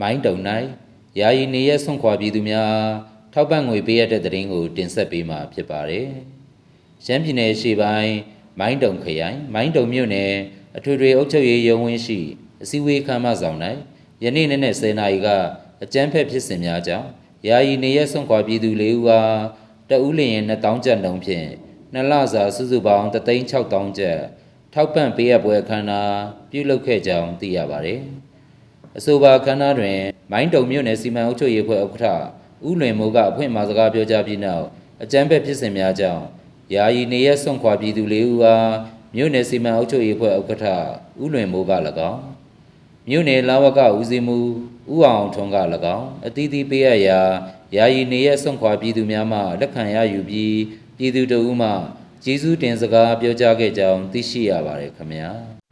မိုင်းတုံ၌ယာယီနေရက်ဆွန့်ခွာပြည်သူများထောက်ပံ့ငွေပေးရတဲ့တဲ့ရင်ကိုတင်ဆက်ပေးမှာဖြစ်ပါတယ်။ရှမ်းပြည်နယ်ရှေ့ပိုင်းမိုင်းတုံခရိုင်မိုင်းတုံမြို့နယ်အထွေထွေအုပ်ချုပ်ရေးရုံးဝင်းရှိအစည်းအဝေးခန်းမဆောင်၌ယနေ့နေ့နဲ့10နာရီကအကြမ်းဖက်ဖြစ်စဉ်များကြောင့်ယာယီနေရက်ဆွန့်ခွာပြည်သူ၄ဦးအားတအူးလျင်2000ကျပ်နှုန်းဖြင့်နှစ်လစာစုစုပေါင်း36000ကျပ်ထောက်ပံ့ပေးရပွဲအခမ်းအနားပြုလုပ်ခဲ့ကြောင်းသိရပါတယ်။ အဆိုပါခန္ဓာတွင် မိုင်းတုံမြို့နယ်စီမံအုပ်ချုပ်ရေးဖွဲ့ဥက္ကဋ္ဌဦးလွင်မိုးကအဖွင့်အမှာစကားပြောကြားပြီးနောက်အကြမ်းဖက်ဖြစ်စဉ်များကြောင့်ယာယီနေရက်ဆွန့်ခွာပြည်သူ၄ဦးအားမြို့နယ်စီမံအုပ်ချုပ်ရေးဖွဲ့ဥက္ကဋ္ဌဦးလွင်မိုးက၎င်းမြို့နယ်လာဝကဦးစီးမှုဦးအောင်ထွန်းက၎င်းအသီးသီးပေးအပ်ရာယာယီနေရက်ဆွန့်ခွာပြည်သူများမှလက်ခံရယူပြီးပြည်သူတို့မှကျေးဇူးတင်စကားပြောကြားခဲ့ကြောင်းသိရှိရပါတယ်ခင်ဗျာ။